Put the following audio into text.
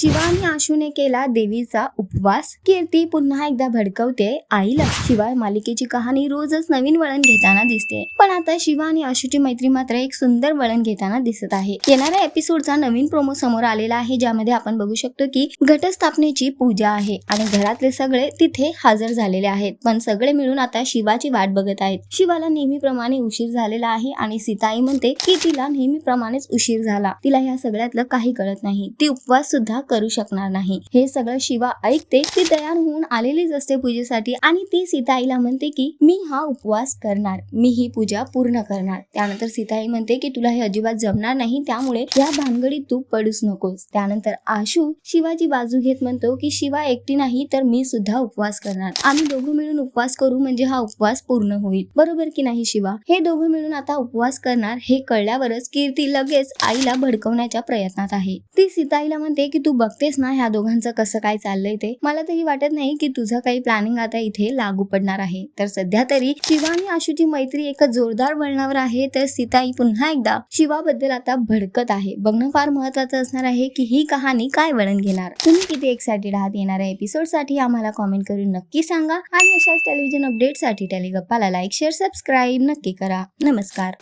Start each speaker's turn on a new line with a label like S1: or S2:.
S1: शिवानी आशूने केला देवीचा उपवास. कीर्ती पुन्हा एकदा भडकवते आईला. शिवाय मालिकेची कहाणी रोजच नवीन वळण घेताना दिसते. पण आता शिवा आणि आशूची मैत्री मात्र एक सुंदर वळण घेताना दिसत आहे. येणाऱ्या एपिसोडचा नवीन प्रोमो समोर आलेला आहे ज्यामध्ये आपण बघू शकतो की घटस्थापनेची पूजा आहे आणि घरातले सगळे तिथे हजर झालेले आहेत. पण सगळे मिळून आता शिवाची वाट बघत आहेत. शिवाला नेहमीप्रमाणे उशीर झालेला आहे आणि सीताई म्हणते की तिला नेहमीप्रमाणेच उशीर झाला. तिला ह्या सगळ्यातलं काही कळत नाही. ती उपवास सुद्धा करू शकणार नाही. हे सगळं शिवा ऐकते ती तयार होऊन आलेलीच असते पूजेसाठी आणि ती सीताईला म्हणते की मी हा उपवास करणार. मी ही पूजा पूर्ण करणार. त्यानंतर सीताई म्हणते की तुला हे अजिबात जमणार नाही त्यामुळे या भानगडीत तू पडूच नकोस. त्यानंतर आशू शिवाची बाजू घेत म्हणतो की शिवा एकटी नाही तर मी सुद्धा उपवास करणार. आम्ही दोघं मिळून उपवास करू म्हणजे हा उपवास पूर्ण होईल. बरोबर की नाही शिवा? हे दोघं मिळून आता उपवास करणार हे कळल्यावरच कीर्ती लगेच आईला भडकवण्याच्या प्रयत्नात आहे. ती सीताईला म्हणते की तू बघतेस ना ह्या दोघांचं कसं काय चाललंय ते मला तरी वाटत नाही की तुझं काही प्लॅनिंग आता इथे लागू पडणार आहे. तर सध्या तरी शिवा आणि आशूची मैत्री एका जोरदार वळणावर आहे तर सीताई पुन्हा एकदा शिवाबद्दल आता भडकत आहे. बघणं फार महत्वाचं असणार आहे की ही कहाणी काय वळण घेणार. तुम्ही किती एक्सायटेड आहात येणाऱ्या एपिसोडसाठी आम्हाला कॉमेंट करून नक्की सांगा. आणि अशाच टेलिव्हिजन अपडेटसाठी टेलिगप्पाला लाईक शेअर सबस्क्राईब नक्की करा. नमस्कार.